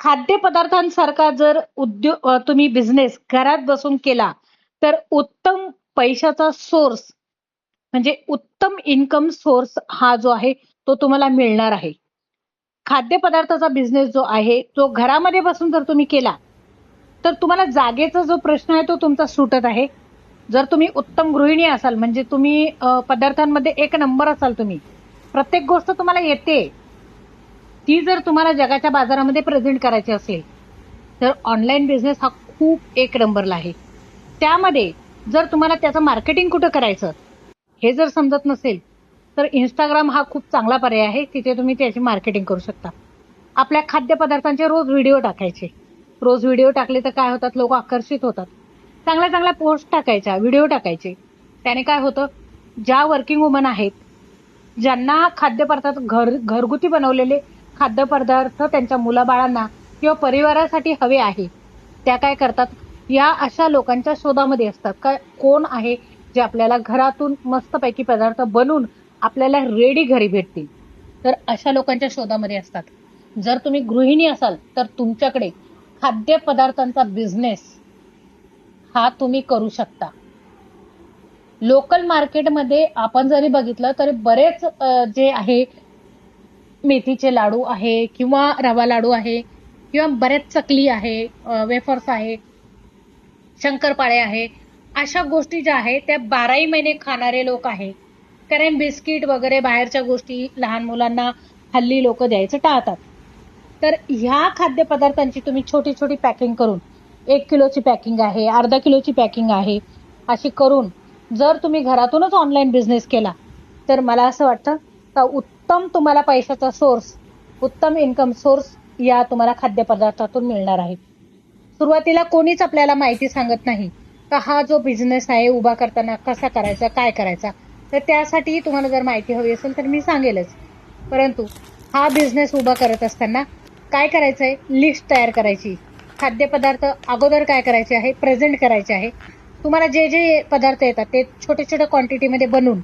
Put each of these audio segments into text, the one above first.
खाद्यपदार्थांसारखा जर उद्योग तुम्ही बिझनेस घरात बसून केला तर उत्तम पैशाचा सोर्स म्हणजे उत्तम इन्कम सोर्स हा जो आहे तो तुम्हाला मिळणार आहे. खाद्यपदार्थाचा बिझनेस जो आहे तो घरामध्ये बसून जर तुम्ही केला तर तुम्हाला जागेचा जो प्रश्न आहे तो तुमचा सुटत आहे. जर तुम्ही उत्तम गृहिणी असाल म्हणजे तुम्ही पदार्थांमध्ये एक नंबर असाल तुम्ही प्रत्येक गोष्ट तुम्हाला येते. ती जर तुम्हाला जगाच्या बाजारामध्ये प्रेझेंट करायची असेल तर ऑनलाईन बिझनेस हा खूप एक नंबरला आहे. त्यामध्ये जर तुम्हाला त्याचं मार्केटिंग कुठं करायचं हे जर समजत नसेल तर इंस्टाग्राम हा खूप चांगला पर्याय आहे. तिथे तुम्ही त्याची मार्केटिंग करू शकता. आपल्या खाद्यपदार्थांचे रोज व्हिडिओ टाकायचे. रोज व्हिडिओ टाकले तर काय होतात? लोक आकर्षित होतात. चांगल्या चांगल्या पोस्ट टाकायच्या व्हिडिओ टाकायचे. त्याने काय होतं? ज्या वर्किंग वुमन आहेत ज्यांना खाद्यपदार्थ घर घरगुती बनवलेले खाद्यपदार्थ त्यांच्या मुलाबाळांना किंवा परिवारासाठी हवे आहे. त्या काय करतात? या अशा लोकांच्या शोधामध्ये असतात. का कोण आहे जे आपल्याला घरातून मस्तपैकी पदार्थ बनवून आपल्याला रेडी घरी भेटतील? तर अशा लोकांच्या शोधामध्ये असतात. जर तुम्ही गृहिणी असाल तर तुमच्याकडे खाद्यपदार्थांचा बिझनेस हा तुम्ही करू शकता. लोकल मार्केटमध्ये आपण जरी बघितलं तरी बरेच जे आहे मेथीचे लाडू आहे किंवा रवा लाडू आहे किंवा बरेच चकली आहे वेफर्स आहे शंकरपाळे आहे अशा गोष्टी ज्या आहेत त्या बाराही महिने खाणारे लोक आहे कारण बिस्किट वगैरे बाहेरच्या गोष्टी लहान मुलांना हल्ली लोक द्यायचं टाळतात. तर ह्या खाद्यपदार्थांची तुम्ही छोटी छोटी पॅकिंग करून एक किलोची पॅकिंग आहे अर्धा किलोची पॅकिंग आहे अशी करून जर तुम्ही घरातूनच ऑनलाईन बिझनेस केला तर मला असं वाटतं का उत्तम तुम्हाला पैशाचा सोर्स उत्तम इन्कम सोर्स या तुम्हाला खाद्यपदार्थातून मिळणार आहे. सुरुवातीला कोणीच आपल्याला माहिती सांगत नाही का हा जो बिझनेस आहे उभा करताना कसा करायचा काय करायचा? तर त्यासाठी तुम्हाला जर माहिती हवी असेल तर मी सांगेलच. परंतु हा बिझनेस उभा करत असताना काय करायचं आहे लिस्ट तयार करायची. खाद्यपदार्थ अगोदर काय करायचे आहे? प्रेझेंट करायचे आहे. तुम्हाला जे जे पदार्थ येतात ते छोटे छोटे क्वांटिटीमध्ये बनवून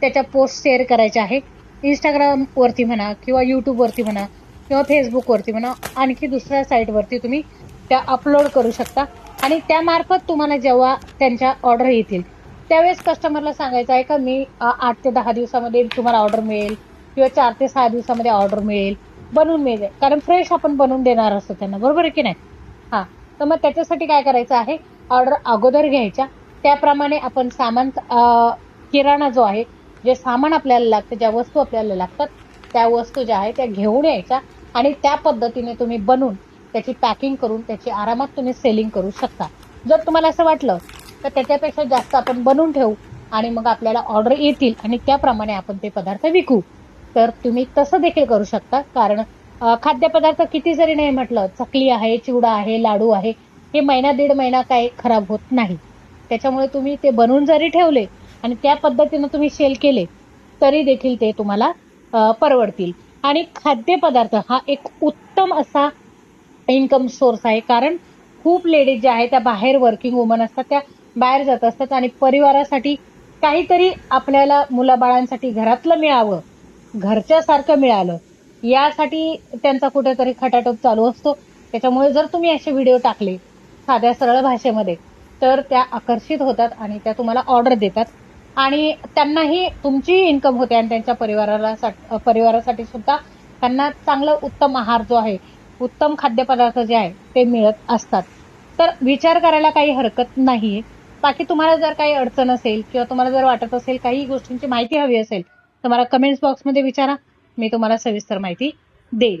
त्याच्या पोस्ट शेअर करायच्या आहे. इंस्टाग्रामवरती म्हणा किंवा यूट्यूबवरती म्हणा किंवा फेसबुकवरती म्हणा आणखी दुसऱ्या साईटवरती तुम्ही त्या अपलोड करू शकता. आणि त्यामार्फत तुम्हाला जेव्हा त्यांच्या ऑर्डर येतील त्यावेळेस कस्टमरला सांगायचं आहे का मी आठ ते दहा दिवसामध्ये तुम्हाला ऑर्डर मिळेल किंवा चार ते सहा दिवसामध्ये ऑर्डर मिळेल बनवून मिळेल. कारण फ्रेश आपण बनवून देणार असतो त्यांना बरोबर आहे की नाही? हां तर मग त्याच्यासाठी काय करायचं आहे? ऑर्डर अगोदर घ्यायच्या. त्याप्रमाणे आपण सामान किराणा जो आहे जे सामान आपल्याला लागतं ज्या वस्तू आपल्याला लागतात त्या वस्तू ज्या आहेत त्या घेऊन यायच्या आणि त्या पद्धतीने तुम्ही बनवून त्याची पॅकिंग करून त्याची आरामात तुम्ही सेलिंग करू शकता. जर तुम्हाला असं वाटलं तर त्याच्यापेक्षा जास्त आपण बनवून ठेवू आणि मग आपल्याला ऑर्डर येतील आणि त्याप्रमाणे आपण ते पदार्थ विकू. तर तुम्ही तसं देखील करू शकता कारण खाद्यपदार्थ किती जरी नाही म्हटलं चकली आहे चिवडा आहे लाडू आहे हे महिना दीड महिना काही खराब होत नाही. त्याच्यामुळे तुम्ही ते बनवून जरी ठेवले आणि त्या पद्धतीनं तुम्ही सेल केले तरी देखील ते तुम्हाला परवडतील. आणि खाद्यपदार्थ हा एक उत्तम असा इन्कम सोर्स आहे. कारण खूप लेडीज ज्या आहेत त्या बाहेर वर्किंग वुमन असतात त्या बाहेर जात असतात आणि परिवारासाठी काहीतरी आपल्याला मुलाबाळांसाठी घरातलं मिळावं घरच्यासारखं मिळालं यासाठी त्यांचा कुठेतरी खटाटोप चालू असतो. त्याच्यामुळे जर तुम्ही असे व्हिडिओ टाकले साध्या सरळ भाषेमध्ये तर त्या आकर्षित होतात आणि त्या तुम्हाला ऑर्डर देतात. आणि त्यांनाही तुमची इन्कम होते आणि त्यांच्या परिवाराला सा- परिवारासाठी सुद्धा त्यांना चांगलं उत्तम आहार जो आहे उत्तम खाद्यपदार्थ जे आहे ते मिळत असतात. तर विचार करायला काही हरकत नाही. बाकी तुम्हाला जर काही अडचण असेल किंवा तुम्हाला जर वाटत असेल काही गोष्टींची माहिती हवी असेल तर मला कमेंट्स बॉक्समध्ये विचारा. मी तुम्हाला सविस्तर माहिती देईल.